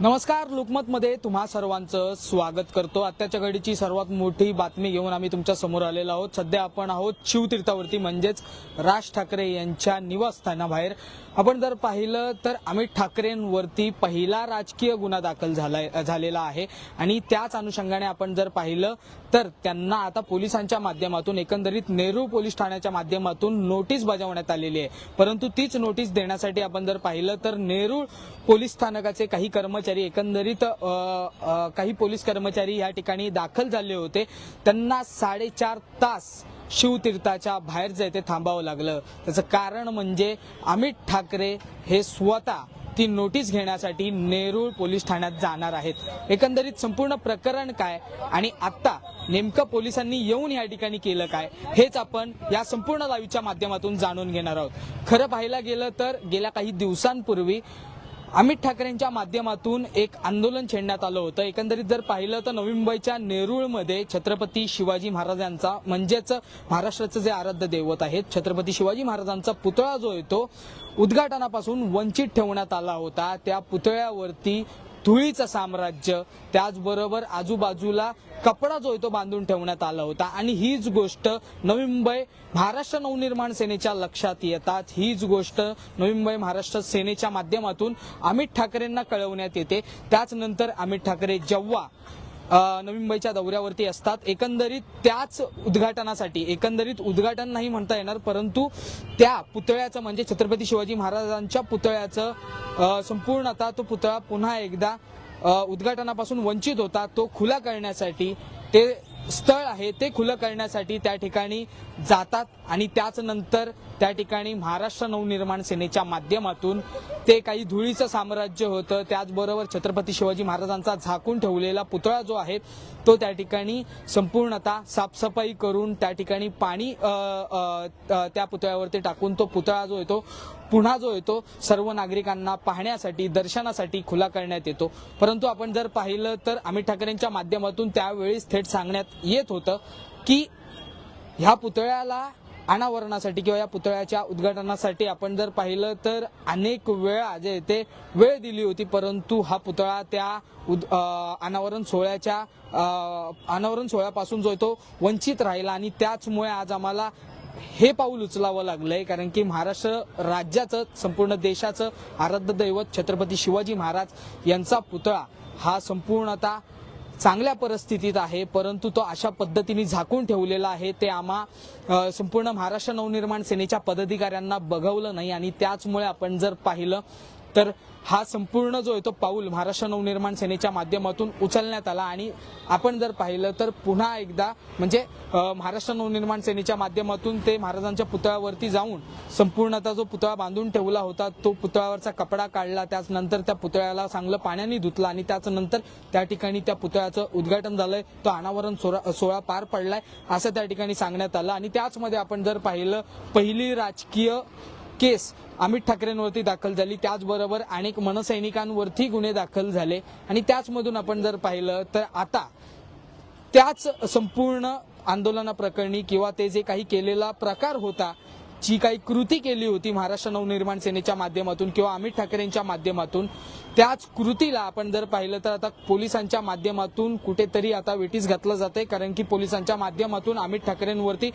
नमस्कार लोकमतमध्ये तुम्हा सर्वांचं स्वागत करतो. आत्ताच्या घडीची सर्वात मोठी बातमी घेऊन आम्ही तुमच्यासमोर आलेलो आहोत. सध्या आपण आहोत शिवतीर्थावरती म्हणजेच राज ठाकरे यांच्या निवासस्थानाबाहेर. आपण जर पाहिलं तर अमित ठाकरेंवरती पहिला राजकीय गुन्हा दाखल झाला झालेला आहे. आणि त्याच अनुषंगाने आपण जर पाहिलं तर त्यांना आता पोलिसांच्या माध्यमातून एकंदरीत नेहरू पोलीस ठाण्याच्या माध्यमातून नोटीस बजावण्यात आलेली आहे. परंतु तीच नोटीस देण्यासाठी आपण जर पाहिलं तर नेरूळ पोलीस स्थानकाचे काही कर्मचारी एकंदरीत काही पोलीस कर्मचारी या ठिकाणी दाखल झाले होते. त्यांना साडेचार तास शिवतीर्थाच्या बाहेर जे ते थांबावं लागलं. त्याचं कारण म्हणजे अमित ठाकरे हे स्वतः ती नोटीस घेण्यासाठी नेरूळ पोलीस ठाण्यात जाणार आहेत. एकंदरीत संपूर्ण प्रकरण काय आणि आत्ता नेमकं पोलिसांनी येऊन या ठिकाणी केलं काय हेच आपण या संपूर्ण लाईव्हच्या माध्यमातून जाणून घेणार आहोत. खरं पाहायला गेलं तर गेल्या काही दिवसांपूर्वी अमित ठाकरेंच्या माध्यमातून एक आंदोलन छेडण्यात आलं होतं. एकंदरीत जर पाहिलं तर नवी मुंबईच्या नेरूळमध्ये छत्रपती शिवाजी महाराजांचा म्हणजेच महाराष्ट्राचं जे आराध्य दैवत आहेत छत्रपती शिवाजी महाराजांचा पुतळा जो आहे तो उद्घाटनापासून वंचित ठेवण्यात आला होता. त्या पुतळ्यावरती धुळीचं साम्राज्य त्याचबरोबर आजूबाजूला कपडा जो आहे तो बांधून ठेवण्यात आला होता. आणि हीच गोष्ट नवी मुंबई महाराष्ट्र नवनिर्माण सेनेच्या लक्षात येतात. हीच गोष्ट नवी मुंबई महाराष्ट्र सेनेच्या माध्यमातून अमित ठाकरेंना कळवण्यात येते. त्याच नंतर अमित ठाकरे जेव्हा नवी मुंबईच्या दौऱ्यावरती असतात. एकंदरीत त्याच उद्घाटनासाठी एकंदरीत उद्घाटन नाही म्हणता येणार परंतु त्या पुतळ्याचं म्हणजे छत्रपती शिवाजी महाराजांच्या पुतळ्याचं संपूर्ण आता तो पुतळा पुन्हा एकदा उद्घाटनापासून वंचित होता. तो खुला करण्यासाठी ते स्थळ आहे ते खुलं करण्यासाठी त्या ठिकाणी जातात आणि त्याच नंतर त्या ठिकाणी महाराष्ट्र नवनिर्माण सेनेच्या माध्यमातून ते काही धुळीचं साम्राज्य होतं. त्याचबरोबर छत्रपती शिवाजी महाराजांचा झाकून ठेवलेला पुतळा जो आहे तो त्या ठिकाणी संपूर्णतः साफसफाई करून त्या ठिकाणी पाणी त्या पुतळ्यावरती टाकून तो पुतळा जो आहे तो पुन्हा जो येतो सर्व नागरिकांना पाहण्यासाठी दर्शनासाठी खुला करण्यात येतो. परंतु आपण जर पाहिलं तर अमित ठाकरेंच्या माध्यमातून त्यावेळीच थेट सांगण्यात येत होतं की ह्या पुतळ्याला अनावरणासाठी किंवा या पुतळ्याच्या उद्घाटनासाठी आपण जर पाहिलं तर अनेक वेळा जे ते वेळ दिली होती परंतु हा पुतळा त्या उद अनावरण सोहळ्याच्या अनावरण सोहळ्यापासून जो आहे तो वंचित राहिला. आणि त्याचमुळे आज आम्हाला हे पाऊल उचलावं लागलंय कारण की महाराष्ट्र राज्याचं संपूर्ण देशाचं आराध्य दैवत छत्रपती शिवाजी महाराज यांचा पुतळा हा संपूर्णतः चांगल्या परिस्थितीत आहे परंतु तो अशा पद्धतीने झाकून ठेवलेला आहे. ते आम्हा संपूर्ण महाराष्ट्र नवनिर्माण सेनेच्या पदाधिकाऱ्यांना बघवलं नाही आणि त्याचमुळे आपण जर पाहिलं तर हा संपूर्ण जो आहे तो पाऊल महाराष्ट्र नवनिर्माण सेनेच्या माध्यमातून उचलण्यात आला आणि आपण जर पाहिलं तर पुन्हा एकदा म्हणजे महाराष्ट्र नवनिर्माण सेनेच्या माध्यमातून ते महाराजांच्या पुतळ्यावरती जाऊन संपूर्णतः जो पुतळा बांधून ठेवला होता तो पुतळ्यावरचा कपडा काढला त्याचनंतर त्या पुतळ्याला चांगलं पाण्याने धुतला आणि त्याचनंतर त्या ठिकाणी त्या पुतळ्याचं उद्घाटन झालंय. तो अनावरण सोहळा पार पडलाय असं त्या ठिकाणी सांगण्यात आलं. आणि त्याचमध्ये आपण जर पाहिलं पहिली राजकीय केस अमित ठाकरेंवरती दाखल झाली. त्याचबरोबर अनेक मनसैनिकांवरती गुन्हे दाखल झाले. आणि त्याचमधून आपण जर पाहिलं तर आता त्याच संपूर्ण आंदोलनाप्रकरणी किंवा ते जे काही केलेला प्रकार होता जी काही कृती केली होती महाराष्ट्र नवनिर्माण सेनेच्या माध्यमातून किंवा अमित ठाकरेंच्या माध्यमातून त्याच कृतीला आपण जर पाहिलं तर आता पोलिसांच्या माध्यमातून कुठेतरी आता वेटीस घातलं जाते कारण की पोलिसांच्या माध्यमातून अमित ठाकरेंवरती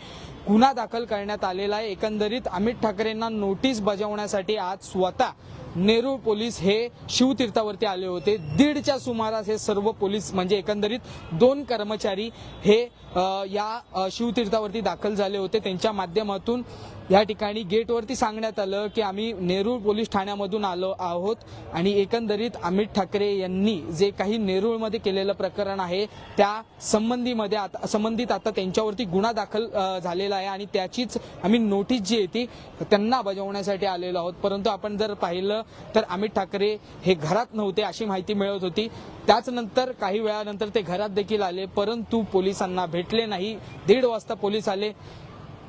गुन्हा दाखल करण्यात आलेला आहे. एकंदरीत अमित ठाकरेंना नोटीस बजावण्यासाठी आज स्वतः नेरूळ पोलीस हे शिवतीर्थावरती आले होते. दीडच्या सुमारास हे सर्व पोलीस म्हणजे एकंदरीत दोन कर्मचारी हे या शिवतीर्थावरती दाखल झाले होते. त्यांच्या माध्यमातून या ठिकाणी गेटवरती सांगण्यात आलं की आम्ही नेरूळ पोलीस ठाण्यामधून आलो आहोत आणि एकंदरीत अमित ठाकरे यांनी जे काही नेरूळमध्ये केलेलं प्रकरण आहे त्या संबंधीमध्ये आता संबंधित आता त्यांच्यावरती गुन्हा दाखल झालेला आहे आणि त्याचीच आम्ही नोटीस जी आहे ती त्यांना बजावण्यासाठी आलेलो आहोत. परंतु आपण जर पाहिलं तर अमित ठाकरे हे घरात नव्हते अशी माहिती मिळत होती. त्याचनंतर काही वेळानंतर ते घरात देखील आले परंतु पोलिसांना भेटले नाही. दीड वाजता पोलीस आले.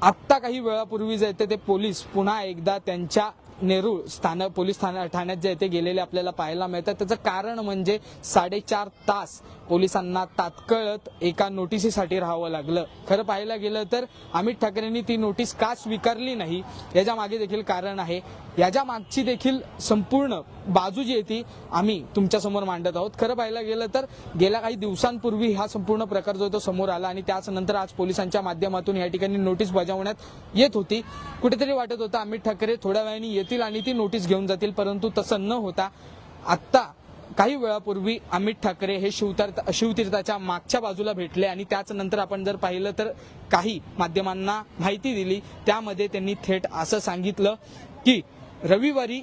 आत्ता काही वेळापूर्वी जे ते ते पोलीस पुन्हा एकदा त्यांच्या नेरूळ स्थानक पोलीस ठाण्या ठाण्यात जे आहे ते गेलेले आपल्याला पाहायला मिळतात. त्याचं कारण म्हणजे साडेचार तास पोलिसांना तात्कळत एका नोटिसीसाठी राहावं लागलं. खरं पाहायला गेलं तर अमित ठाकरेंनी ती नोटीस का स्वीकारली नाही याच्या मागे देखील कारण आहे. याच्या मागची देखील संपूर्ण बाजू जी आहे ती आम्ही तुमच्यासमोर मांडत आहोत. खरं पाहायला गेलं तर गेल्या काही दिवसांपूर्वी हा संपूर्ण प्रकार जो आहे तो समोर आला आणि त्याचनंतर आज पोलिसांच्या माध्यमातून या ठिकाणी नोटीस बजावण्यात येत होती. कुठेतरी वाटत होतं अमित ठाकरे थोड्या वेळाने येतील आणि ती नोटीस घेऊन जातील परंतु तसं न होता आत्ता काही वेळापूर्वी अमित ठाकरे हे शिवतीर्थ शिवतीर्थाच्या मागच्या बाजूला भेटले आणि त्याच नंतर आपण जर पाहिलं तर काही माध्यमांना माहिती दिली त्यामध्ये त्यांनी थेट असं सांगितलं की रविवारी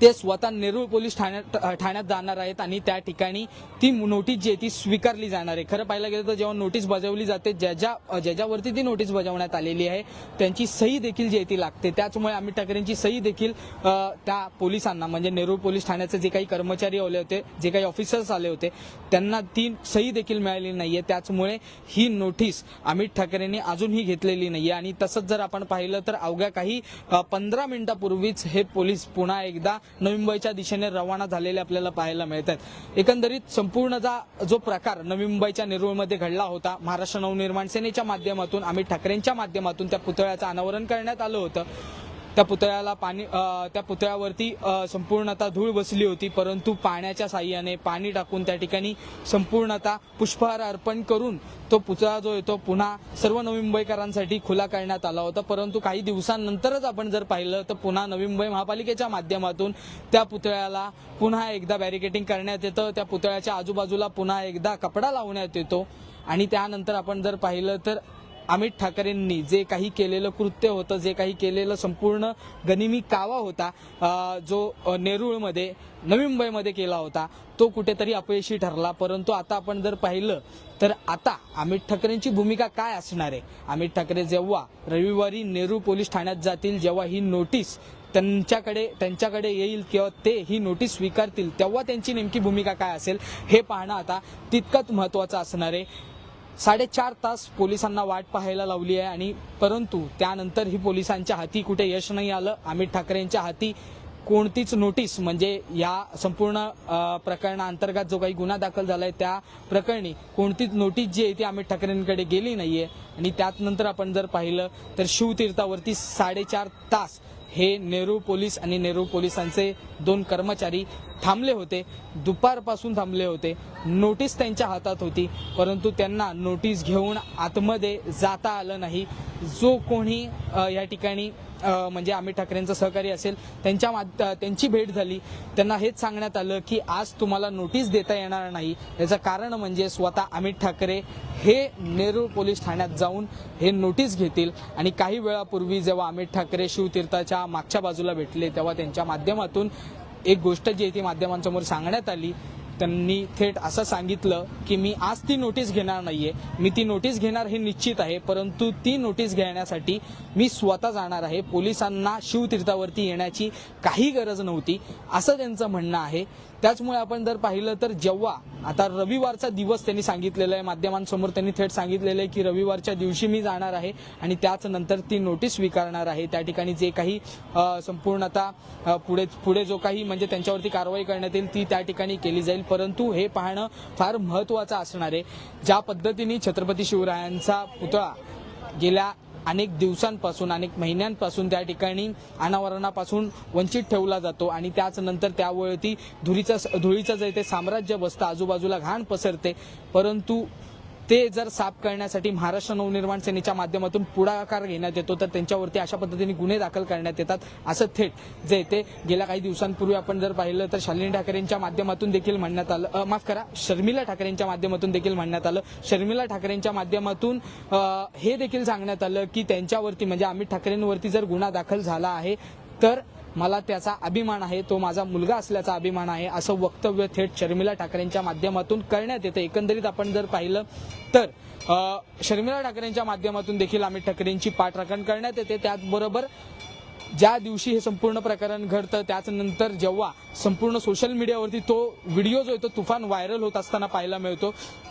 ते स्वतः नेरूळ पोलीस ठाण्यात ठाण्यात जाणार आहेत आणि त्या ठिकाणी ती नोटीस जी आहे ती स्वीकारली जाणार आहे. खरं पाहायला गेलं तर जेव्हा नोटीस बजावली जाते ज्याच्या ज्याच्यावरती ती नोटीस बजावण्यात आलेली आहे त्यांची सही देखील जी आहे ती लागते. त्याचमुळे अमित ठाकरेंची सही देखील त्या पोलिसांना म्हणजे नेरूळ पोलीस ठाण्याचे जे काही कर्मचारी आले होते जे काही ऑफिसर्स आले होते त्यांना ती सही देखील मिळालेली नाहीये. त्याचमुळे ही नोटीस अमित ठाकरेंनी अजूनही घेतलेली नाहीये. आणि तसंच जर आपण पाहिलं तर अवघ्या काही पंधरा मिनिटापूर्वीच हे पोलीस पुन्हा एकदा नवी मुंबईच्या दिशेने रवाना झालेले आपल्याला पाहायला मिळतात. एकंदरीत संपूर्णचा जो प्रकार नवी मुंबईच्या नेरुळमध्ये घडला होता महाराष्ट्र नवनिर्माण सेनेच्या माध्यमातून अमित ठाकरेंच्या माध्यमातून त्या पुतळ्याचं अनावरण करण्यात आलं होतं. त्या पुतळ्याला पाणी त्या पुतळ्यावरती संपूर्णतः धूळ बसली होती परंतु पाण्याच्या साह्याने पाणी टाकून त्या ठिकाणी संपूर्णतः पुष्पहार अर्पण करून तो पुतळा जो येतो पुन्हा सर्व नवी मुंबईकरांसाठी खुला करण्यात आला होता. परंतु काही दिवसांनंतरच आपण जर पाहिलं तर पुन्हा नवी मुंबई महापालिकेच्या माध्यमातून त्या पुतळ्याला पुन्हा एकदा बॅरिकेटिंग करण्यात येतं. त्या पुतळ्याच्या आजूबाजूला पुन्हा एकदा कपडा लावण्यात येतो. आणि त्यानंतर आपण जर पाहिलं तर अमित ठाकरेंनी जे काही केलेलं कृत्य होतं जे काही केलेलं संपूर्ण गनिमी कावा होता जो नेरुळमध्ये नवी मुंबईमध्ये केला होता तो कुठेतरी अपयशी ठरला. परंतु आता आपण जर पाहिलं तर आता अमित ठाकरेंची भूमिका काय असणार आहे? अमित ठाकरे जेव्हा रविवारी नेरूळ पोलीस ठाण्यात जातील जेव्हा ही नोटीस त्यांच्याकडे त्यांच्याकडे येईल किंवा ते ही नोटीस स्वीकारतील तेव्हा त्यांची नेमकी भूमिका काय असेल हे पाहणं आता तितकंच महत्त्वाचं असणार आहे. साडेचार तास पोलिसांना वाट पाहायला लावली आहे आणि परंतु त्यानंतर ही पोलिसांच्या हाती कुठे यश नाही आलं. अमित ठाकरेंच्या हाती कोणतीच नोटीस म्हणजे या संपूर्ण प्रकरणाअंतर्गत जो काही गुन्हा दाखल झालाय त्या प्रकरणी कोणतीच नोटीस जी आहे ती अमित ठाकरेंकडे गेली नाहीये. आणि त्यानंतर आपण जर पाहिलं तर शिवतीर्थावरती साडेचार तास हे नेहरू पोलीस आणि नेहरू पोलिसांचे दोन कर्मचारी थांबले होते. दुपारपासून थांबले होते. नोटीस त्यांच्या हातात होती परंतु त्यांना नोटीस घेऊन आतमध्ये जाता आलं नाही. जो कोणी या ठिकाणी म्हणजे अमित ठाकरेंचं सहकारी असेल त्यांच्या त्यांची भेट झाली. त्यांना हेच सांगण्यात आलं की आज तुम्हाला नोटीस देता येणार नाही. याचं कारण म्हणजे स्वतः अमित ठाकरे हे नेरूळ पोलीस ठाण्यात जाऊन हे नोटीस घेतील. आणि काही वेळापूर्वी जेव्हा अमित ठाकरे शिवतीर्थाच्या मागच्या बाजूला भेटले तेव्हा त्यांच्या माध्यमातून एक गोष्ट जी आहे ती माध्यमांसमोर सांगण्यात आली त्यांनी थेट असं सांगितलं की मी आज ती नोटीस घेणार नाहीये. मी ती नोटीस घेणार हे निश्चित आहे परंतु ती नोटीस घेण्यासाठी मी स्वतः जाणार आहे. पोलिसांना शिवतीर्थावरती येण्याची काही गरज नव्हती. असं त्यांचं म्हणणं आहे. त्याचमुळे आपण जर पाहिलं तर जेव्हा आता रविवारचा दिवस त्यांनी सांगितलेला आहे माध्यमांसमोर त्यांनी थेट सांगितलेलं आहे की रविवारच्या दिवशी मी जाणार आहे आणि त्याच नंतर ती नोटीस स्वीकारणार आहे. त्या ठिकाणी जे काही संपूर्ण आता पुढे पुढे जो काही म्हणजे त्यांच्यावरती कारवाई करण्यात येईल ती त्या ठिकाणी केली जाईल. परंतु हे पाहणं फार महत्त्वाचं असणार आहे. ज्या पद्धतीने छत्रपती शिवरायांचा पुतळा गेल्या अनेक दिवसांपासून अनेक महिन्यांपासून त्या ठिकाणी अनावरणापासून वंचित ठेवला जातो आणि त्याच नंतर त्यावरती धुळीचं धुळीचं जे ते साम्राज्य बसतं आजूबाजूला घाण पसरते. परंतु ते जर साफ करण्यासाठी महाराष्ट्र नवनिर्माण सेनेच्या माध्यमातून पुढाकार घेण्यात येतो तर त्यांच्यावरती अशा पद्धतीने गुन्हे दाखल करण्यात येतात असं थेट जे ते गेल्या काही दिवसांपूर्वी आपण जर पाहिलं तर शालिनी ठाकरेंच्या माध्यमातून देखील म्हणण्यात आलं. माफ करा शर्मिला ठाकरेंच्या माध्यमातून देखील म्हणण्यात आलं. शर्मिला ठाकरेंच्या माध्यमातून हे देखील सांगण्यात आलं की त्यांच्यावरती म्हणजे अमित ठाकरेंवरती जर गुन्हा दाखल झाला आहे तर मला त्याचा अभिमान आहे तो माझा मुलगा असल्याचा अभिमान आहे असं वक्तव्य थेट शर्मिला ठाकरेंच्या माध्यमातून करण्यात येतं. एकंदरीत आपण जर पाहिलं तर शर्मिला ठाकरेंच्या माध्यमातून देखील अमित ठाकरेंची पाठराखण करण्यात येते. त्याचबरोबर ज्या दिवशी हे संपूर्ण प्रकरण घडतं त्याचनंतर जेव्हा संपूर्ण सोशल मीडियावरती तो व्हिडिओ जो येतो तुफान व्हायरल होत असताना पाहायला मिळतो.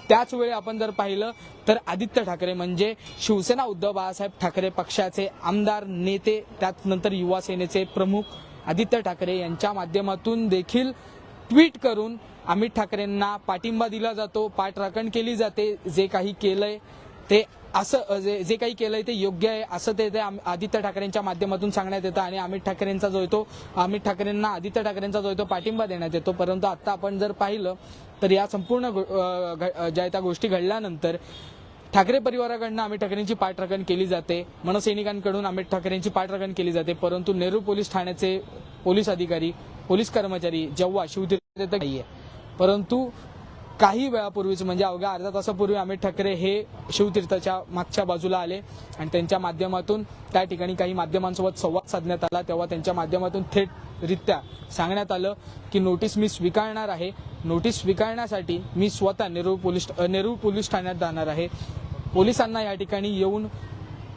त्याच वेळी आपण जर पाहिलं तर आदित्य ठाकरे म्हणजे शिवसेना उद्धव बाळासाहेब ठाकरे पक्षाचे आमदार नेते त्यानंतर युवा सेनेचे प्रमुख आदित्य ठाकरे यांच्या माध्यमातून देखील ट्विट करून अमित ठाकरेंना पाठिंबा दिला जातो पाठराखण केली जाते जे काही केलंय ते असं जे जे काही केलंय ते योग्य आहे असं ते आम- आदित्य ठाकरेंच्या माध्यमातून सांगण्यात येतं आणि अमित ठाकरेंचा जो आहे तो अमित ठाकरेंना आदित्य ठाकरेंचा जो आहे तो पाठिंबा देण्यात येतो. परंतु आता आपण जर पाहिलं तर या संपूर्ण घ- ज्या त्या गोष्टी घडल्यानंतर ठाकरे परिवाराकडनं अमित ठाकरेंची पाठराखण केली जाते. मनसैनिकांकडून अमित ठाकरेंची पाठराखण केली जाते. परंतु नेहरू पोलीस ठाण्याचे पोलीस अधिकारी पोलीस कर्मचारी जेव्हा शिवतीर्थ नाहीये परंतु काही वेळापूर्वीच म्हणजे अवघ्या अर्धा तासापूर्वी अमित ठाकरे हे शिवतीर्थाच्या मागच्या बाजूला आले आणि त्यांच्या माध्यमातून त्या ठिकाणी काही माध्यमांसोबत संवाद साधण्यात आला. तेव्हा त्यांच्या माध्यमातून थेटरित्या सांगण्यात आलं की नोटीस मी स्वीकारणार आहे. नोटीस स्वीकारण्यासाठी मी स्वतः नेरूळ पोलीस नेरूळ पोलीस ठाण्यात जाणार आहे. पोलिसांना या ठिकाणी येऊन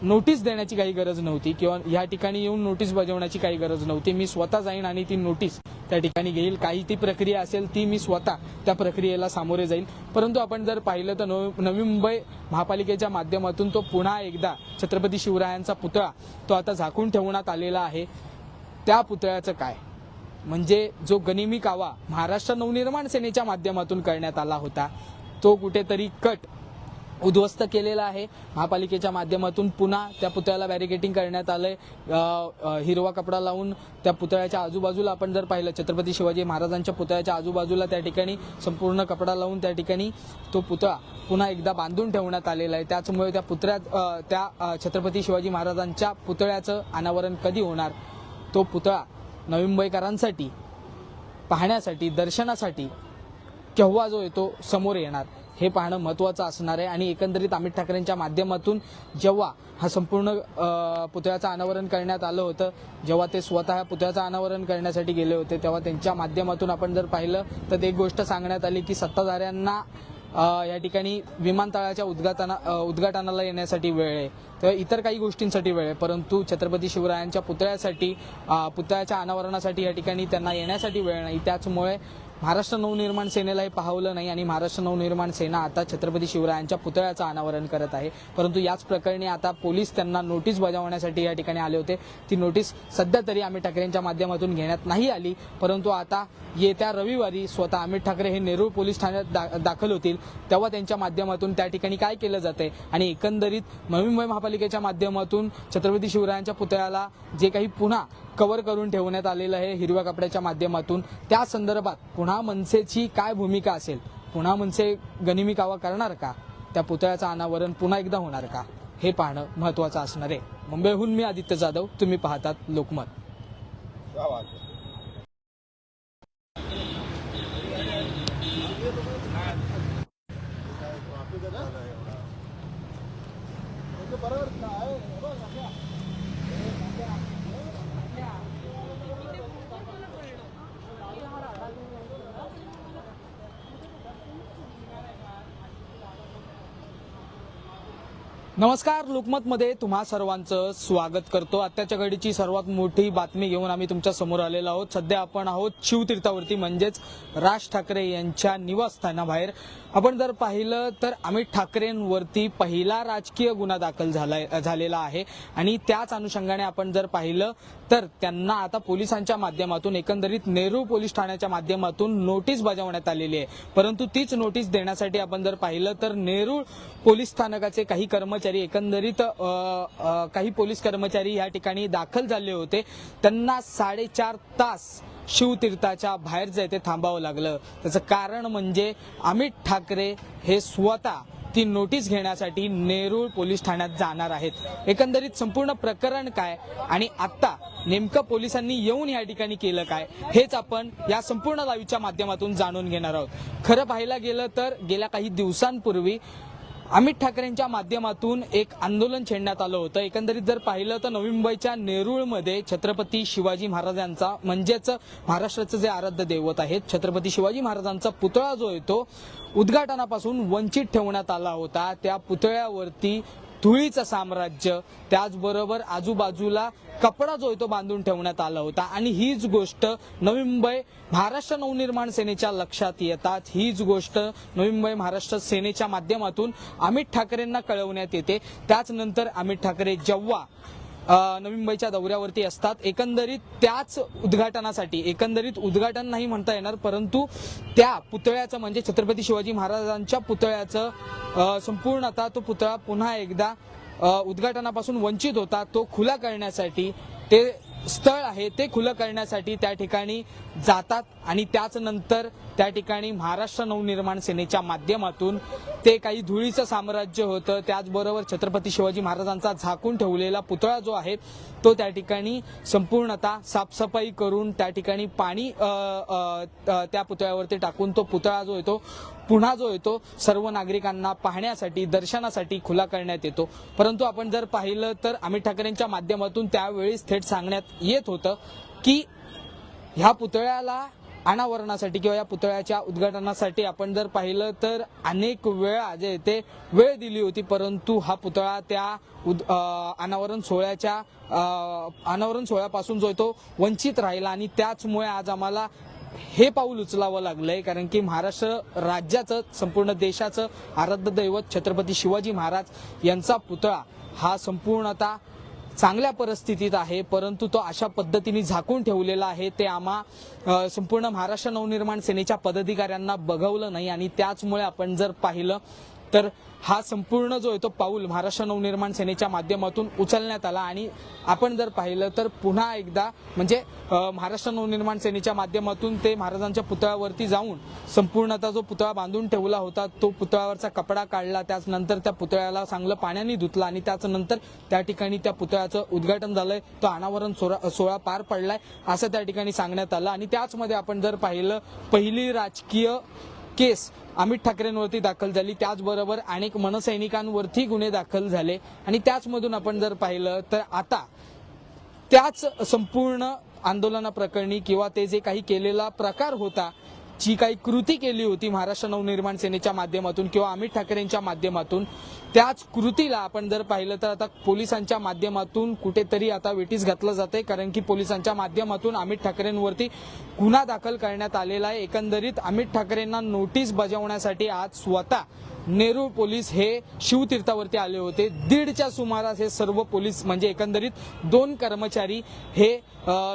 नोटीस देण्याची काही गरज नव्हती किंवा या ठिकाणी येऊन नोटीस बजावण्याची काही गरज नव्हती. मी स्वतः जाईन आणि ती नोटीस त्या ठिकाणी घेईल. काही ती प्रक्रिया असेल ती मी स्वतः त्या प्रक्रियेला सामोरे जाईल परंतु आपण जर पाहिलं तर नवी नवी मुंबई महापालिकेच्या माध्यमातून तो पुन्हा एकदा छत्रपती शिवरायांचा पुतळा तो आता झाकून ठेवण्यात आलेला आहे. त्या पुतळ्याचं काय? म्हणजे जो गनिमी कावा महाराष्ट्र नवनिर्माण सेनेच्या माध्यमातून करण्यात आला होता तो कुठेतरी कट उद्ध्वस्त केलेला आहे. महापालिकेच्या माध्यमातून पुन्हा त्या पुतळ्याला बॅरिकेटिंग करण्यात आलंय. हिरवा कपडा लावून त्या पुतळ्याच्या आजूबाजूला आपण जर पाहिलं छत्रपती शिवाजी महाराजांच्या पुतळ्याच्या आजूबाजूला त्या ठिकाणी संपूर्ण कपडा लावून त्या ठिकाणी तो पुतळा पुन्हा एकदा बांधून ठेवण्यात आलेला आहे. त्याचमुळे त्या पुतळ्यात त्या छत्रपती शिवाजी महाराजांच्या पुतळ्याचं अनावरण कधी होणार? तो पुतळा नवी मुंबईकरांसाठी पाहण्यासाठी दर्शनासाठी केव्हा जो येतो समोर येणार? हे पाहणं महत्त्वाचं असणार आहे. आणि एकंदरीत अमित ठाकरेंच्या माध्यमातून जेव्हा हा संपूर्ण पुतळ्याचं अनावरण करण्यात आलं होतं जेव्हा ते स्वतः पुतळ्याचं अनावरण करण्यासाठी गेले होते तेव्हा त्यांच्या माध्यमातून आपण जर पाहिलं तर एक गोष्ट सांगण्यात आली की सत्ताधाऱ्यांना या ठिकाणी विमानतळाच्या उद्घाटना उद्घाटनाला येण्यासाठी वेळ आहे. तर इतर काही गोष्टींसाठी वेळ आहे परंतु छत्रपती शिवरायांच्या पुतळ्यासाठी पुतळ्याच्या अनावरणासाठी या ठिकाणी त्यांना येण्यासाठी वेळ नाही. त्याचमुळे महाराष्ट्र नवनिर्माण सेनेलाही पाहवलं नाही आणि महाराष्ट्र नवनिर्माण सेना आता छत्रपती शिवरायांच्या पुतळ्याचं अनावरण करत आहे. परंतु याच प्रकरणी आता पोलीस त्यांना नोटीस बजावण्यासाठी या ठिकाणी आले होते. ती नोटीस सध्या तरी अमित ठाकरेंच्या माध्यमातून घेण्यात नाही आली. परंतु आता येत्या रविवारी स्वतः अमित ठाकरे हे नेरूळ पोलीस ठाण्यात दा- दाखल होतील. तेव्हा त्यांच्या माध्यमातून त्या ठिकाणी काय केलं जाते आणि एकंदरीत नवी मुंबई महापालिकेच्या माध्यमातून छत्रपती शिवरायांच्या पुतळ्याला जे काही पुन्हा कव्हर करून ठेवण्यात आलेलं आहे हिरव्या कपड्याच्या माध्यमातून त्या संदर्भात पुन्हा मनसेची काय भूमिका असेल? पुन्हा मनसे गनिमी कावा करणार का? त्या पुतळ्याचं अनावरण पुन्हा एकदा होणार का? हे पाहणं महत्त्वाचं असणार आहे. मुंबईहून मी आदित्य जाधव तुम्ही पाहतात लोकमत. नमस्कार लोकमतमध्ये तुम्हा सर्वांचं स्वागत करतो. आत्ताच्या घडीची सर्वात मोठी बातमी घेऊन आम्ही तुमच्यासमोर आलेलो आहोत. सध्या आपण आहोत शिवतीर्थावरती म्हणजेच राज ठाकरे यांच्या निवासस्थानाबाहेर. आपण जर पाहिलं तर अमित ठाकरेंवरती पहिला राजकीय गुन्हा दाखल झालाय झालेला आहे. आणि त्याच अनुषंगाने आपण जर पाहिलं तर त्यांना आता पोलिसांच्या माध्यमातून एकंदरीत नेहरू पोलीस ठाण्याच्या माध्यमातून नोटीस बजावण्यात आलेली आहे. परंतु तीच नोटीस देण्यासाठी आपण जर पाहिलं तर नेरूळ पोलीस स्थानकाचे काही कर्मचारी एकंदरीत काही पोलीस कर्मचारी या ठिकाणी दाखल झाले होते. त्यांना साडेचार तास शिवतीर्थाच्या बाहेर जे ते थांबावं लागलं. त्याचं कारण म्हणजे अमित ठाकरे हे स्वतः ती नोटीस घेण्यासाठी नेरूळ पोलीस ठाण्यात जाणार आहेत. एकंदरीत संपूर्ण प्रकरण काय आणि आता नेमकं पोलिसांनी येऊन या ठिकाणी केलं काय हेच आपण या संपूर्ण लाईव्हच्या माध्यमातून जाणून घेणार आहोत. खरं पाहायला गेलं तर गेल्या काही दिवसांपूर्वी अमित ठाकरेंच्या माध्यमातून एक आंदोलन छेडण्यात आलं होतं. एकंदरीत जर पाहिलं तर नवी मुंबईच्या नेरूळमध्ये छत्रपती शिवाजी महाराजांचा म्हणजेच महाराष्ट्राचं जे आराध्य दैवत आहेत छत्रपती शिवाजी महाराजांचा पुतळा जो आहे तो उद्घाटनापासून वंचित ठेवण्यात आला होता. त्या पुतळ्यावरती धुळीचं साम्राज्य त्याचबरोबर आजूबाजूला कपडा जो आहे तो बांधून ठेवण्यात आला होता. आणि हीच गोष्ट नवी मुंबई महाराष्ट्र नवनिर्माण सेनेच्या लक्षात येतात. हीच गोष्ट नवी मुंबई महाराष्ट्र सेनेच्या माध्यमातून अमित ठाकरेंना कळवण्यात येते. त्याच नंतर अमित ठाकरे जेव्हा नवी मुंबईच्या दौऱ्यावरती असतात. एकंदरीत त्याच उद्घाटनासाठी एकंदरीत उद्घाटन नाही म्हणता येणार परंतु त्या पुतळ्याचं म्हणजे छत्रपती शिवाजी महाराजांच्या पुतळ्याचं संपूर्णतः तो पुतळा पुन्हा एकदा उद्घाटनापासून वंचित होता. तो खुला करण्यासाठी ते स्थळ आहे ते खुलं करण्यासाठी त्या ठिकाणी जातात आणि त्याच नंतर त्या ठिकाणी महाराष्ट्र नवनिर्माण सेनेच्या माध्यमातून ते काही धुळीचं साम्राज्य होतं. त्याचबरोबर छत्रपती शिवाजी महाराजांचा झाकून ठेवलेला पुतळा जो आहे तो त्या ठिकाणी संपूर्णतः साफसफाई करून त्या ठिकाणी पाणी त्या पुतळ्यावरती टाकून तो पुतळा जो आहे तो पुन्हा जो येतो सर्व नागरिकांना पाहण्यासाठी दर्शनासाठी खुला करण्यात येतो. परंतु आपण जर पाहिलं तर अमित ठाकरेंच्या माध्यमातून त्यावेळीच थेट सांगण्यात येत होतं की ह्या पुतळ्याला अनावरणासाठी किंवा या पुतळ्याच्या उद्घाटनासाठी आपण जर पाहिलं तर अनेक वेळा जे ते वेळ दिली होती परंतु हा पुतळा त्या उद अनावरण सोहळ्याच्या अनावरण सोहळ्यापासून जो येतो तो वंचित राहिला. आणि त्याचमुळे आज आम्हाला हे पाऊल उचलावं लागलंय कारण की महाराष्ट्र राज्याचं संपूर्ण देशाचं आराध्य दैवत छत्रपती शिवाजी महाराज यांचा पुतळा हा संपूर्णतः चांगल्या परिस्थितीत आहे परंतु तो अशा पद्धतीने झाकून ठेवलेला आहे. ते आम्हा संपूर्ण महाराष्ट्र नवनिर्माण सेनेच्या पदाधिकाऱ्यांना बघवलं नाही आणि त्याचमुळे आपण जर पाहिलं तर हा संपूर्ण जो आहे तो पाऊल महाराष्ट्र नवनिर्माण सेनेच्या माध्यमातून उचलण्यात आला आणि आपण जर पाहिलं तर पुन्हा एकदा म्हणजे महाराष्ट्र नवनिर्माण सेनेच्या माध्यमातून ते महाराजांच्या पुतळ्यावरती जाऊन संपूर्णतः जो पुतळा बांधून ठेवला होता तो पुतळ्यावरचा कपडा काढला त्याचनंतर त्या पुतळ्याला चांगलं पाण्याने धुतला आणि त्याचनंतर त्या ठिकाणी त्या पुतळ्याचं उद्घाटन झालंय. तो अनावरण सोळा सोहळा पार पडलाय असं त्या ठिकाणी सांगण्यात आलं. आणि त्याचमध्ये आपण जर पाहिलं पहिली राजकीय केस अमित ठाकरेंवरती दाखल झाली. त्याचबरोबर अनेक मनसैनिकांवरती गुन्हे दाखल झाले. आणि त्याचमधून आपण जर पाहिलं तर आता त्याच संपूर्ण आंदोलनाप्रकरणी किंवा ते जे काही केलेला प्रकार होता जी काही कृती केली होती महाराष्ट्र नवनिर्माण सेनेच्या माध्यमातून किंवा अमित ठाकरेंच्या माध्यमातून त्याच कृतीला आपण जर पाहिलं तर आता पोलिसांच्या माध्यमातून कुठेतरी आता वेटीस घातलं जाते कारण की पोलिसांच्या माध्यमातून अमित ठाकरेंवरती गुन्हा दाखल करण्यात आलेला आहे. एकंदरीत अमित ठाकरेंना नोटीस बजावण्यासाठी आज स्वतः नेरूळ पोलीस हे शिवतीर्थावरती आले होते. दीडच्या सुमारास हे सर्व पोलीस म्हणजे एकंदरीत दोन कर्मचारी हे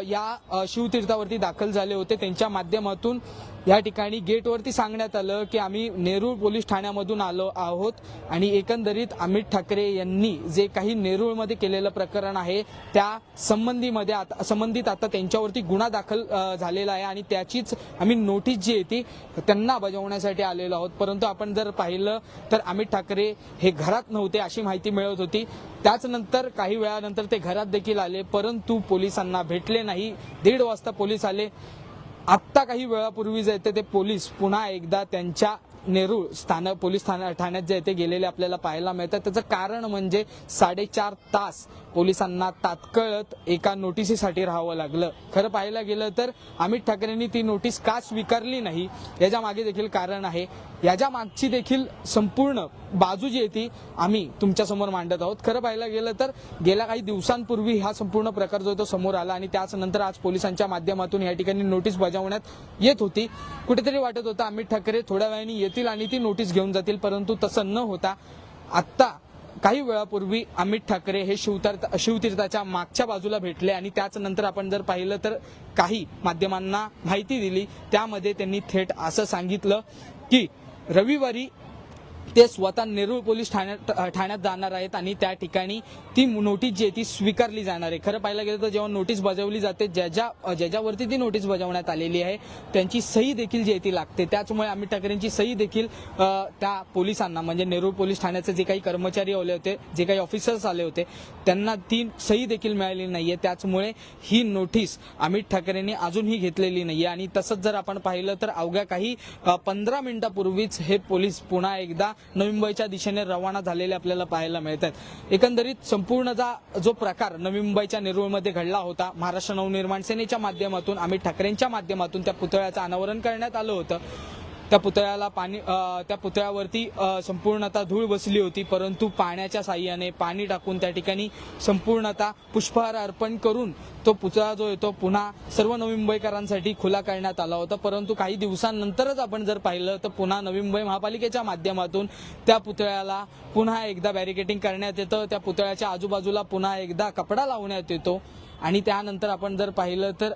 या शिवतीर्थावरती दाखल झाले होते. त्यांच्या माध्यमातून या ठिकाणी गेटवरती सांगण्यात आलं की आम्ही नेरूळ पोलीस ठाण्यामधून आलो आहोत आणि एकंदरीत अमित ठाकरे यांनी जे काही नेरूळमध्ये केलेलं प्रकरण आहे त्या संबंधीमध्ये आता संबंधित आता त्यांच्यावरती गुन्हा दाखल झालेला आहे आणि त्याचीच आम्ही नोटीस जी आहे ती त्यांना बजावण्यासाठी आलेलो आहोत. परंतु आपण जर पाहिलं तर अमित ठाकरे हे घरात नव्हते अशी माहिती मिळत होती. त्याचनंतर काही वेळानंतर ते घरात देखील आले परंतु पोलिसांना भेटले नाही. दीड वाजता पोलीस आले. आत्ता काही वेळापूर्वी जे ते पोलीस पुन्हा एकदा त्यांच्या नेरूळ स्थान पोलीस ठाण्या ठाण्यात जे ते गेलेले आपल्याला पाहायला मिळतात. त्याचं कारण म्हणजे साडेचार तास पोलिसांना तात्कळत एका नोटिसीसाठी राहावं लागलं. खरं पाहायला गेलं तर अमित ठाकरेंनी ती नोटीस का स्वीकारली नाही याच्या मागे देखील कारण आहे. याच्या मागची देखील संपूर्ण बाजू जी आहे ती आम्ही तुमच्यासमोर मांडत आहोत. खरं पाहायला गेलं तर गेल्या काही दिवसांपूर्वी हा संपूर्ण प्रकार जो तो समोर आला आणि त्याच नंतर आज पोलिसांच्या माध्यमातून या ठिकाणी नोटीस बजावण्यात येत होती. कुठेतरी वाटत होतं अमित ठाकरे थोड्या वेळाने येत येतील आणि ती नोटीस घेऊन जातील परंतु तसं न होता आत्ता काही वेळापूर्वी अमित ठाकरे हे शिवतीर्थ शिवतीर्थाच्या मागच्या बाजूला भेटले आणि त्याच नंतर आपण जर पाहिलं तर काही माध्यमांना माहिती दिली त्यामध्ये त्यांनी थेट असं सांगितलं की रविवारी ते स्वतः नेरूळ पोलीस ठाण्यात ठाण्यात जाणार आहेत आणि त्या ठिकाणी ती नोटीस जी आहे ती स्वीकारली जाणार आहे. खरं पाहायला गेलं तर जेव्हा नोटीस बजावली जाते ज्याच्या ज्याच्यावरती ती नोटीस बजावण्यात आलेली आहे त्यांची सही देखील जी आहे ती लागते. त्याचमुळे अमित ठाकरेंची सही देखील त्या पोलिसांना म्हणजे नेरूळ पोलीस ठाण्याचे जे काही कर्मचारी आले होते जे काही ऑफिसर्स आले होते त्यांना ती सही देखील मिळालेली नाहीये. त्याचमुळे ही नोटीस अमित ठाकरेंनी अजूनही घेतलेली नाहीये. आणि तसंच जर आपण पाहिलं तर अवघ्या काही पंधरा मिनिटापूर्वीच हे पोलीस पुन्हा एकदा नवी मुंबईच्या दिशेने रवाना झालेले आपल्याला पाहायला मिळतात. एकंदरीत संपूर्णचा जो प्रकार नवी मुंबईच्या नेरुळमध्ये घडला होता महाराष्ट्र नवनिर्माण सेनेच्या माध्यमातून अमित ठाकरेंच्या माध्यमातून त्या पुतळ्याचं अनावरण करण्यात आलं होतं. त्या पुतळ्याला पाणी त्या पुतळ्यावरती संपूर्णतः धूळ बसली होती परंतु पाण्याच्या साह्याने पाणी टाकून त्या ठिकाणी संपूर्णतः पुष्पहार अर्पण करून तो पुतळा जो येतो पुन्हा सर्व नवी मुंबईकरांसाठी खुला करण्यात आला होता. परंतु काही दिवसांनंतरच आपण जर पाहिलं तर पुन्हा नवी मुंबई महापालिकेच्या माध्यमातून त्या पुतळ्याला पुन्हा एकदा बॅरिकेटिंग करण्यात येतं. त्या पुतळ्याच्या आजूबाजूला पुन्हा एकदा कपडा लावण्यात येतो. आणि त्यानंतर आपण जर पाहिलं तर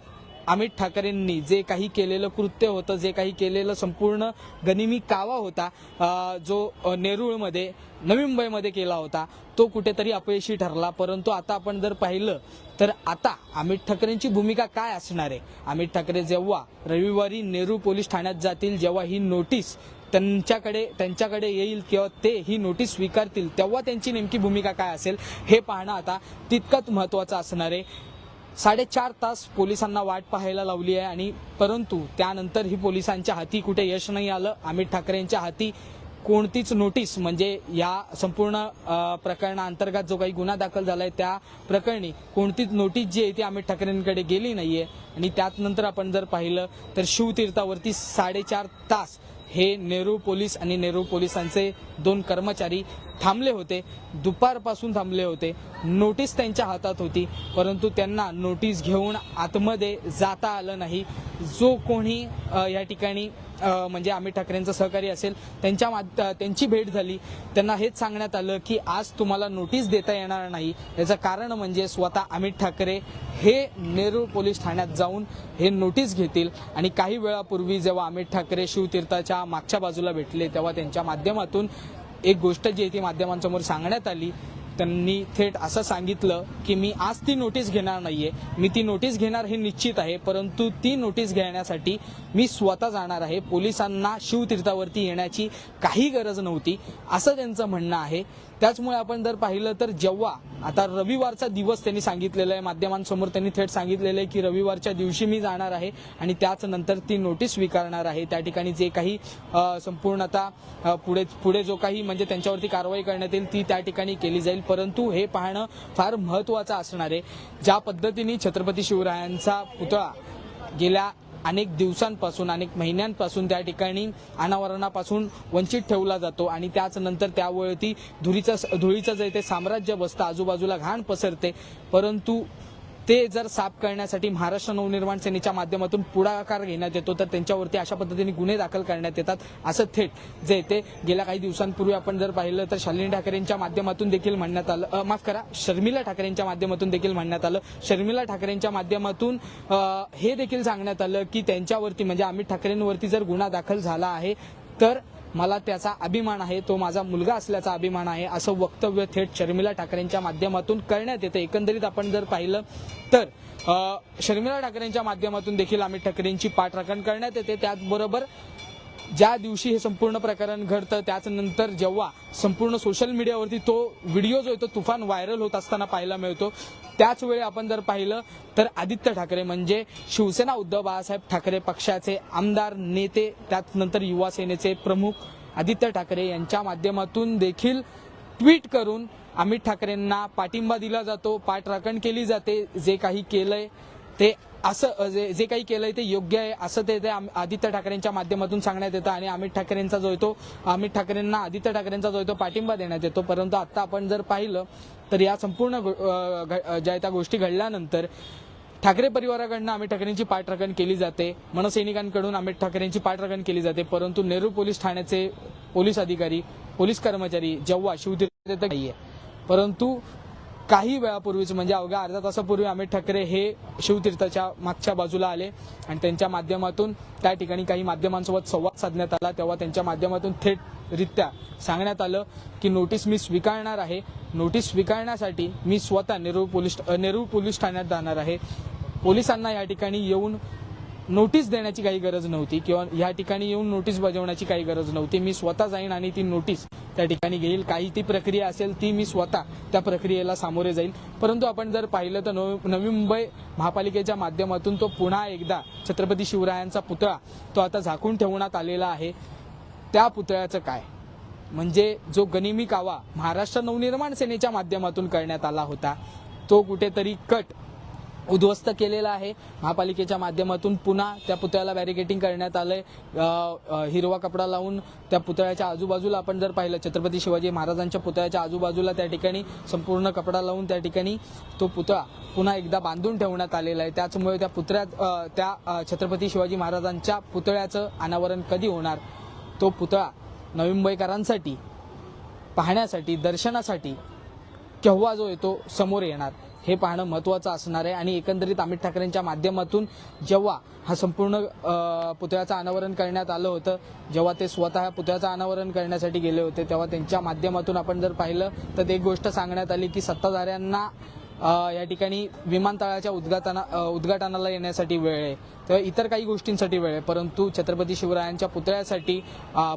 अमित ठाकरेंनी जे काही केलेलं कृत्य होतं जे काही केलेलं संपूर्ण गनिमी कावा होता जो नेरुळमध्ये नवी मुंबईमध्ये केला होता तो कुठेतरी अपयशी ठरला. परंतु आता आपण जर पाहिलं तर आता अमित ठाकरेंची भूमिका काय असणार आहे? अमित ठाकरे जेव्हा रविवारी नेहरू पोलीस ठाण्यात जातील जेव्हा ही नोटीस त्यांच्याकडे त्यांच्याकडे येईल किंवा ते ही नोटीस स्वीकारतील तेव्हा त्यांची नेमकी भूमिका काय असेल हे पाहणं आता तितकंच महत्त्वाचं असणार आहे. साडेचार तास पोलिसांना वाट पाहायला लावली आहे आणि परंतु त्यानंतर ही पोलिसांच्या हाती कुठे यश नाही आलं. अमित ठाकरेंच्या हाती कोणतीच नोटीस म्हणजे या संपूर्ण प्रकरणाअंतर्गत जो काही गुन्हा दाखल झालाय त्या प्रकरणी कोणतीच नोटीस जी आहे ती अमित ठाकरेंकडे गेली नाहीये. आणि त्यानंतर आपण जर पाहिलं तर शिवतीर्थावरती साडेचार तास हे नेहरू पोलीस आणि नेहरू पोलिसांचे दोन कर्मचारी थांबले होते. दुपारपासून थांबले होते. नोटीस त्यांच्या हातात होती. परंतु त्यांना नोटीस घेऊन आतमध्ये जाता आलं नाही. जो कोणी या ठिकाणी म्हणजे अमित ठाकरेंचं सहकारी असेल त्यांच्या माध त्यांची भेट झाली. त्यांना हेच सांगण्यात आलं की आज तुम्हाला नोटीस देता येणार नाही. याचं कारण म्हणजे स्वतः अमित ठाकरे हे नेरूळ पोलीस ठाण्यात जाऊन हे नोटीस घेतील. आणि काही वेळापूर्वी जेव्हा अमित ठाकरे शिवतीर्थाच्या मागच्या बाजूला भेटले तेव्हा त्यांच्या माध्यमातून एक गोष्ट जी आहे ती माध्यमांसमोर सांगण्यात आली त्यांनी थेट असं सांगितलं की मी आज ती नोटीस घेणार नाहीये. मी ती नोटीस घेणार हे निश्चित आहे परंतु ती नोटीस घेण्यासाठी मी स्वतः जाणार आहे. पोलिसांना शिवतीर्थावरती येण्याची काही गरज नव्हती. असं त्यांचं म्हणणं आहे. त्याचमुळे आपण जर पाहिलं तर जेव्हा आता रविवारचा दिवस त्यांनी सांगितलेला आहे माध्यमांसमोर त्यांनी थेट सांगितलेलं आहे की रविवारच्या दिवशी मी जाणार आहे आणि त्याच नंतर ती नोटीस स्वीकारणार आहे. त्या ठिकाणी जे काही संपूर्णता पुढे पुढे जो काही म्हणजे त्यांच्यावरती कारवाई करण्यात येईल ती त्या ठिकाणी केली जाईल. परंतु हे पाहणं फार महत्त्वाचं असणार आहे. ज्या पद्धतीने छत्रपती शिवरायांचा पुतळा गेल्या अनेक दिवसांपासून अनेक महिन्यांपासून त्या ठिकाणी अनावरणापासून वंचित ठेवला जातो आणि त्याच नंतर त्यावरती धुळीचं धुळीचं जे ते साम्राज्य बसतं आजूबाजूला घाण पसरते. परंतु ते जर साफ करण्यासाठी महाराष्ट्र नवनिर्माण सेनेच्या माध्यमातून पुढाकार घेण्यात येतो तर त्यांच्यावरती अशा पद्धतीने गुन्हे दाखल करण्यात येतात असं थेट जे ते गेल्या काही दिवसांपूर्वी आपण जर पाहिलं तर शालिनी ठाकरेंच्या माध्यमातून देखील म्हणण्यात आलं माफ करा शर्मिला ठाकरेंच्या माध्यमातून देखील म्हणण्यात आलं. शर्मिला ठाकरेंच्या माध्यमातून हे देखील सांगण्यात आलं की त्यांच्यावरती म्हणजे अमित ठाकरेंवरती जर गुन्हा दाखल झाला आहे तर मला त्याचा अभिमान आहे तो माझा मुलगा असल्याचा अभिमान आहे असं वक्तव्य थेट शर्मिला ठाकरेंच्या माध्यमातून करण्यात येतं. एकंदरीत आपण जर पाहिलं तर शर्मिला ठाकरेंच्या माध्यमातून देखील अमित ठाकरेंची पाठराखण करण्यात येते. त्याचबरोबर ज्या दिवशी हे संपूर्ण प्रकरण घडतं त्याचनंतर जेव्हा संपूर्ण सोशल मीडियावरती तो व्हिडिओ जो येतो तुफान व्हायरल होत असताना पाहायला मिळतो त्याच वेळी आपण जर पाहिलं तर आदित्य ठाकरे म्हणजे शिवसेना उद्धव बाळासाहेब ठाकरे पक्षाचे आमदार नेते त्यानंतर युवा सेनेचे प्रमुख आदित्य ठाकरे यांच्या माध्यमातून देखील ट्विट करून अमित ठाकरेंना पाठिंबा दिला जातो पाठराखण केली जाते जे काही केलंय ते असं जे जे काही केलंय ते योग्य आहे असं ते ते आम- आदित्य ठाकरेंच्या माध्यमातून सांगण्यात येतं आणि अमित ठाकरेंचा जो आहे तो अमित ठाकरेंना आदित्य ठाकरेंचा जो आहे तो पाठिंबा देण्यात येतो. परंतु आता आपण जर पाहिलं तर या संपूर्ण घ- ज्या त्या गोष्टी घडल्यानंतर ठाकरे परिवाराकडनं अमित ठाकरेंची पाठराखण केली जाते. मनसैनिकांकडून अमित ठाकरेंची पाठराखण केली जाते. परंतु नेहरू पोलीस ठाण्याचे पोलीस अधिकारी पोलीस कर्मचारी जेव्हा शिवतीर्थ नाहीये. परंतु काही वेळापूर्वीच म्हणजे अवघ्या अर्धा तासापूर्वी अमित ठाकरे हे शिवतीर्थाच्या मागच्या बाजूला आले आणि त्यांच्या माध्यमातून त्या ठिकाणी काही माध्यमांसोबत संवाद साधण्यात आला. तेव्हा त्यांच्या माध्यमातून थेटरित्या सांगण्यात आलं की नोटीस मी स्वीकारणार आहे. नोटीस स्वीकारण्यासाठी मी स्वतः नेरूळ पोलीस नेरूळ पोलीस ठाण्यात जाणार आहे. पोलिसांना या ठिकाणी येऊन नोटीस देण्याची काही गरज नव्हती किंवा या ठिकाणी येऊन नोटीस बजावण्याची काही गरज नव्हती. मी स्वतः जाईन आणि ती नोटीस त्या ठिकाणी घेईल. काही ती प्रक्रिया असेल ती मी स्वतः त्या प्रक्रियेला सामोरे जाईल परंतु आपण जर पाहिलं तर नवी नवी मुंबई महापालिकेच्या माध्यमातून तो पुन्हा एकदा छत्रपती शिवरायांचा पुतळा तो आता झाकून ठेवण्यात आलेला आहे. त्या पुतळ्याचं काय? म्हणजे जो गनिमी कावा महाराष्ट्र नवनिर्माण सेनेच्या माध्यमातून करण्यात आला होता तो कुठेतरी कट उद्ध्वस्त केलेला आहे. महापालिकेच्या माध्यमातून पुन्हा त्या पुतळ्याला बॅरिकेटिंग करण्यात आलंय. हिरवा कपडा लावून त्या पुतळ्याच्या आजूबाजूला आपण जर पाहिलं छत्रपती शिवाजी महाराजांच्या पुतळ्याच्या आजूबाजूला त्या ठिकाणी संपूर्ण कपडा लावून त्या ठिकाणी तो पुतळा पुन्हा एकदा बांधून ठेवण्यात आलेला आहे. त्याचमुळे त्या पुतळ्यात त्या छत्रपती शिवाजी महाराजांच्या पुतळ्याचं अनावरण कधी होणार? तो पुतळा नवी मुंबईकरांसाठी पाहण्यासाठी दर्शनासाठी केव्हा जो येतो समोर येणार? हे पाहणं महत्त्वाचं असणार आहे. आणि एकंदरीत अमित ठाकरेंच्या माध्यमातून जेव्हा हा संपूर्ण पुतळ्याचं अनावरण करण्यात आलं होतं जेव्हा ते स्वतः पुतळ्याचं अनावरण करण्यासाठी गेले होते तेव्हा त्यांच्या माध्यमातून आपण जर पाहिलं तर एक गोष्ट सांगण्यात आली की सत्ताधाऱ्यांना या ठिकाणी विमानतळाच्या उद्घाटना उद्घाटनाला येण्यासाठी वेळ आहे. तर इतर काही गोष्टींसाठी वेळ आहे परंतु छत्रपती शिवरायांच्या पुतळ्यासाठी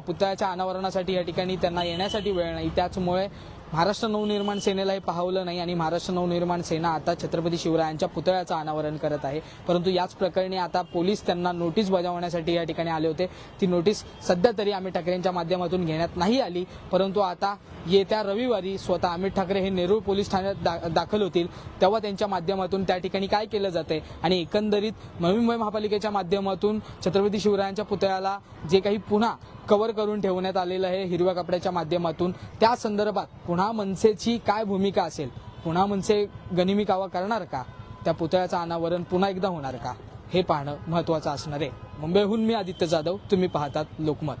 पुतळ्याच्या अनावरणासाठी या ठिकाणी त्यांना येण्यासाठी वेळ नाही. त्याचमुळे महाराष्ट्र नवनिर्माण सेनेला हे पाहवलं नाही आणि महाराष्ट्र नवनिर्माण सेना आता छत्रपती शिवरायांच्या पुतळ्याचं अनावरण करत आहे. परंतु याच प्रकरणी आता पोलीस त्यांना नोटीस बजावण्यासाठी या ठिकाणी आले होते. ती नोटीस सध्या तरी अमित ठाकरेंच्या माध्यमातून घेण्यात नाही आली. परंतु आता येत्या रविवारी स्वतः अमित ठाकरे हे नेरूळ पोलीस ठाण्यात दा, दाखल होतील. तेव्हा त्यांच्या माध्यमातून त्या ठिकाणी काय केलं जाते आणि एकंदरीत नवी मुंबई महापालिकेच्या माध्यमातून छत्रपती शिवरायांच्या पुतळ्याला जे काही पुन्हा कव्हर करून ठेवण्यात आलेलं आहे हिरव्या कपड्याच्या माध्यमातून. त्या संदर्भात पुन्हा मनसेची काय भूमिका असेल? पुन्हा मनसे गनिमी कावा करणार का? त्या पुतळ्याचं अनावरण पुन्हा एकदा होणार का? हे पाहणं महत्वाचं असणार आहे. मुंबईहून मी आदित्य जाधव तुम्ही पाहतात लोकमत.